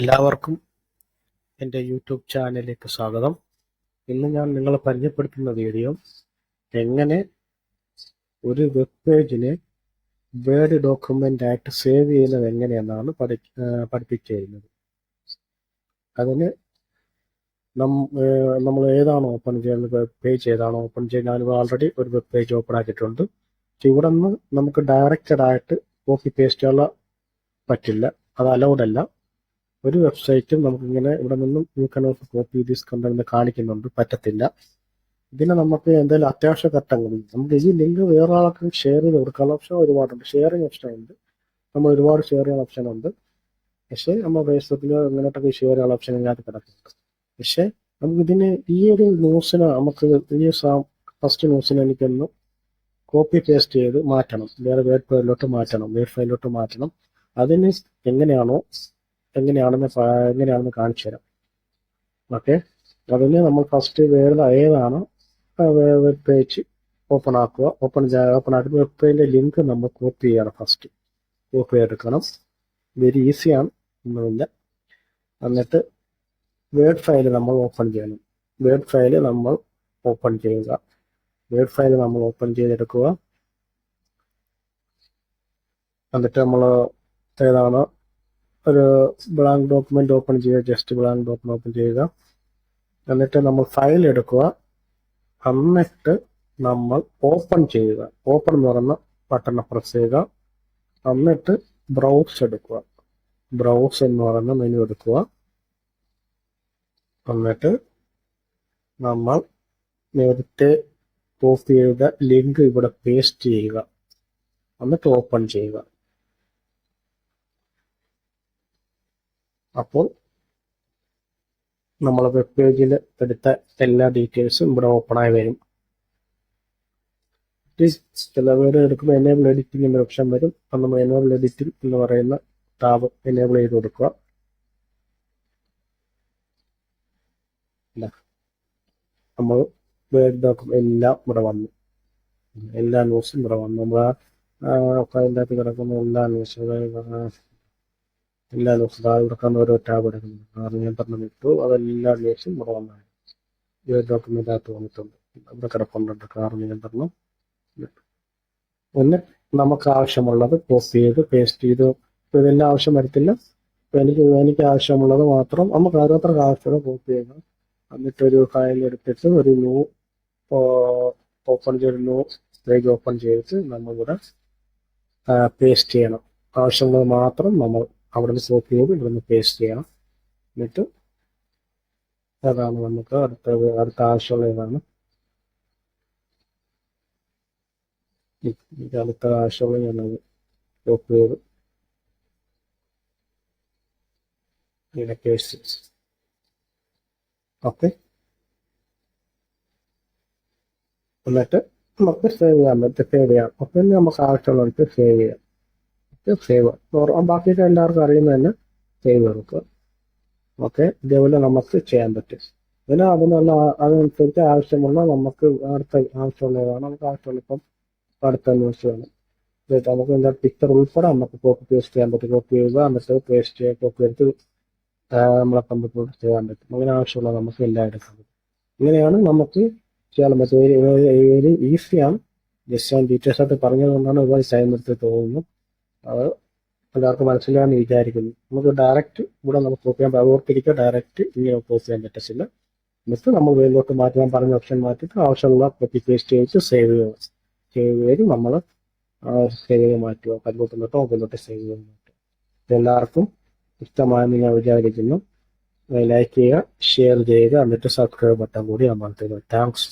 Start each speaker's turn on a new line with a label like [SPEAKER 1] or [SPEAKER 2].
[SPEAKER 1] എല്ലാവർക്കും എന്റെ യൂട്യൂബ് ചാനലിലേക്ക് സ്വാഗതം. ഇന്ന് ഞാൻ നിങ്ങളെ പരിചയപ്പെടുത്തുന്ന വീഡിയോ എങ്ങനെ ഒരു വെബ് പേജിനെ വേർഡ് ഡോക്യുമെന്റ് ആയിട്ട് സേവ് ചെയ്യുന്നത് എങ്ങനെയെന്നാണ് പഠി പഠിപ്പിച്ചു തരുന്നത് അതിന് നമ്മൾ ഏതാണ് ഓപ്പൺ ചെയ്യുന്നത്? വെബ് പേജ് ഏതാണ് ഓപ്പൺ ചെയ്യുന്നത്? ഞാനിവിടെ ഓൾറെഡി ഒരു വെബ് പേജ് ഓപ്പൺ ആക്കിയിട്ടുണ്ട്. ഇവിടെ നിന്ന് നമുക്ക് ഡയറക്റ്റഡ് ആയിട്ട് കോപ്പി പേസ്റ്റ് ചെയ്യാൻ പറ്റില്ല. അത് അലൗഡ് അല്ല. ഒരു വെബ്സൈറ്റും നമുക്കിങ്ങനെ ഇവിടെ നിന്നും you can of copy these കണ്ടെന്ന് കാണിക്കുന്നുണ്ട്. പറ്റത്തില്ല. ഇതിനെ നമുക്ക് എന്തെങ്കിലും അത്യാവശ്യ ഘട്ടങ്ങളിൽ നമുക്ക് ഈ ലിങ്ക് വേറെ ആൾക്ക് ഷെയർ ചെയ്ത് കൊടുക്കാനുള്ള ഓപ്ഷൻ ഒരുപാടുണ്ട്. ഷെയറിങ് ഓപ്ഷൻ ഉണ്ട്. നമ്മൾ ഒരുപാട് ഷെയർ ചെയ്യാൻ ഓപ്ഷൻ ഉണ്ട്. പക്ഷേ നമ്മൾ ഫേസ്ബുക്കിൽ ഇങ്ങോട്ടൊക്കെ ഷെയർ ചെയ്യാനുള്ള ഓപ്ഷൻ ഇല്ലാത്ത കിടക്കുന്നുണ്ട്. പക്ഷേ നമുക്ക് ഇതിന് ഈ ഒരു ന്യൂസിന് നമുക്ക് ഈ ഫസ്റ്റ് ന്യൂസിന് എനിക്കൊന്ന് കോപ്പി പേസ്റ്റ് ചെയ്ത് മാറ്റണം. വേറെ വേർഡ് ഫയലിലോട്ട് മാറ്റണം. വേർഡ് ഫയലിലോട്ട് മാറ്റണം. അതിന് എങ്ങനെയാണോ എങ്ങനെയാണെന്ന് എങ്ങനെയാണെന്ന് കാണിച്ചു തരാം. ഓക്കെ അതിന് നമ്മൾ ഫസ്റ്റ് വേറെ ഏതാണ് വെബ് പേജ് ഓപ്പൺ ആക്കുക. ഓപ്പൺ ഓപ്പൺ ആക്കി. വെബ് പേജിന്റെ ലിങ്ക് നമ്മൾ കോപ്പി ചെയ്യണം ഫസ്റ്റ് കോപ്പി ചെയ്തെടുക്കണം വെരി ഈസിയാണ് ഒന്നുമില്ല. എന്നിട്ട് വേർഡ് ഫയൽ നമ്മൾ ഓപ്പൺ ചെയ്യണം. വേർഡ് ഫയൽ നമ്മൾ ഓപ്പൺ ചെയ്യുക. വേർഡ് ഫയൽ നമ്മൾ ഓപ്പൺ ചെയ്തെടുക്കുക. എന്നിട്ട് നമ്മൾ ഏതാണ് ഒരു ബ്ലാങ്ക് ഡോക്യുമെന്റ് ഓപ്പൺ ചെയ്യുക ജസ്റ്റ് ബ്ലാങ്ക് ഡോക്യുമെന്റ് ഓപ്പൺ ചെയ്യുക. എന്നിട്ട് നമ്മൾ ഫയൽ എടുക്കുക. എന്നിട്ട് നമ്മൾ ഓപ്പൺ ചെയ്യുക. ഓപ്പൺ എന്ന് പറയുന്ന ബട്ടൺ പ്രസ് ചെയ്യുക. എന്നിട്ട് ബ്രൗസ് എടുക്കുക. ബ്രൗസ് എന്ന് പറയുന്ന മെനു എടുക്കുക. എന്നിട്ട് നമ്മൾ നേരത്തെ കോപ്പി ചെയ്ത ലിങ്ക് ഇവിടെ പേസ്റ്റ് ചെയ്യുക. എന്നിട്ട് ഓപ്പൺ ചെയ്യുക. അപ്പോൾ നമ്മൾ വെബ് പേജിൽ എടുത്ത എല്ലാ ഡീറ്റെയിൽസും ഇവിടെ ഓപ്പൺ ആയി വരും. ചിലവർ എടുക്കുമ്പോൾ എനേബിൾ എഡിറ്റിംഗ് എന്ന ഓപ്ഷൻ വരും. അപ്പം നമ്മൾ എനേബിൾ എഡിറ്റിംഗ് എന്ന് പറയുന്ന ടാബ് എനേബിൾ ചെയ്ത് കൊടുക്കുക. നമ്മൾ വേർഡ് ഡോക്യുമെന്റ് എല്ലാം ഇവിടെ വന്നു. എല്ലാ ന്യൂസും ഇവിടെ വന്നു. നമ്മൾ ഫയലിന്റെ അകത്ത് കിടക്കുന്ന എല്ലാ ന്യൂസും എല്ലാ ദിവസവും താഴെ കിടക്കുന്ന ഓരോ ടാബ് എടുക്കുന്നത് കാരണം ഞാൻ പറഞ്ഞു ഇട്ടു. അതെല്ലാ ദിവസവും ഇവിടെ വന്നാണ്. ഈ ഒരു ഡോക്യുമെന്റ് അകത്ത് വന്നിട്ടുണ്ട്. ഇവിടെ കിടപ്പുണ്ട്. കാർ നിയന്ത്രണം പിന്നെ നമുക്ക് ആവശ്യമുള്ളത് കോപ്പി ചെയ്ത് പേസ്റ്റ് ചെയ്ത്. ഇതെല്ലാം ആവശ്യം വരത്തില്ല. എനിക്ക് എനിക്ക് ആവശ്യമുള്ളത് മാത്രം നമുക്ക് ഓരോരുത്തർക്ക് ആവശ്യമുള്ള കോപ്പി ചെയ്യണം. എന്നിട്ടൊരു ഫയൽ എടുത്തിട്ട് ഒരു ന്യൂ ഓപ്പൺ ചെയ്ത് ന്യൂ പേജ് ഓപ്പൺ ചെയ്തിട്ട് നമ്മളിവിടെ പേസ്റ്റ് ചെയ്യണം. ആവശ്യമുള്ളത് മാത്രം നമ്മൾ അവിടെ നിന്ന് കോപ്പി ചെയ്ത് ഇവിടെ നിന്ന് പേസ്റ്റ് ചെയ്യണം എന്നിട്ട് അതാണ് നമുക്ക് അടുത്ത അടുത്ത ആവശ്യമുള്ള ഇത് അടുത്ത ആവശ്യമുള്ള ഞാനത് കോപ്പി ചെയ്ത് ഇങ്ങനെ പേസ്റ്റ് ഓക്കെ എന്നിട്ട് നമുക്ക് സേവ് ചെയ്യാൻ പറ്റും സേവ് ചെയ്യാം. അപ്പം നമുക്ക് ആവശ്യമുള്ളവർക്ക് സേവ് ചെയ്യാം. സേവ് ബാക്കിയൊക്കെ എല്ലാവർക്കും അറിയുന്ന തന്നെ സേവ് കൊടുക്കുക ഓക്കെ ഇതേപോലെ നമുക്ക് ചെയ്യാൻ പറ്റും. പിന്നെ അതിനുള്ള അതിനനുസരിച്ച് ആവശ്യമുള്ള നമുക്ക് അടുത്ത ആവശ്യമുള്ളതാണ്. നമുക്ക് ആവശ്യമുള്ള ഇപ്പം അടുത്ത ന്യൂസാണ് നമുക്ക് എന്താ പിക്ചർ ഉൾപ്പെടെ നമുക്ക് കോപ്പി പേസ്റ്റ് ചെയ്യാൻ പറ്റും. കോപ്പി ചെയ്യുക എന്നിട്ട് പേസ്റ്റ് ചെയ്യുക കോപ്പി എടുത്ത് നമ്മളെ കമ്പ്യൂട്ടറിൽ ചെയ്യാൻ പറ്റും. അങ്ങനെ ആവശ്യമുള്ള നമുക്ക് എല്ലാം എടുക്കാൻ പറ്റും ഇങ്ങനെയാണ് നമുക്ക് ചെയ്യാൻ പറ്റും ഈസിയാണ് ജസ്റ്റ് ഞാൻ ഡീറ്റെയിൽസ് ആയിട്ട് പറഞ്ഞതുകൊണ്ടാണ് ഒരുപാട് ടൈം എടുത്ത് തോന്നുന്നു. അത് എല്ലാവർക്കും മനസ്സിലാന്ന് വിചാരിക്കുന്നു. നമുക്ക് ഡയറക്റ്റ് ഇവിടെ നമുക്ക് കോപ്പി ചെയ്യാൻ ഓർത്തിരിക്കുക. ഡയറക്റ്റ് ഇങ്ങനെ ഓപ്പ് ചെയ്യാൻ പറ്റത്തില്ല. എന്നിട്ട് നമ്മൾ വെളിയിലോട്ട് മാറ്റാൻ പറഞ്ഞ ഓപ്ഷൻ മാറ്റിയിട്ട് ആവശ്യമുള്ള കോപ്പി പേസ്റ്റ് ചെയ്ത് സേവ് ചെയ്യുക സേവ് ചെയ്ത് നമ്മൾ സേവ് ചെയ്ത് മാറ്റുക. കല്ലോട്ടിലോട്ടോ മൊബൈലിലോട്ടോ സേവ് ചെയ്ത് മാറ്റുക. എല്ലാവർക്കും ഇഷ്ടമായെന്ന് ഞാൻ വിചാരിക്കുന്നു. ലൈക്ക് ചെയ്യുക ഷെയർ ചെയ്യുക എന്നിട്ട് സബ്സ്ക്രൈബ് ബട്ടൺ കൂടി അമർത്തുക. താങ്ക്സ്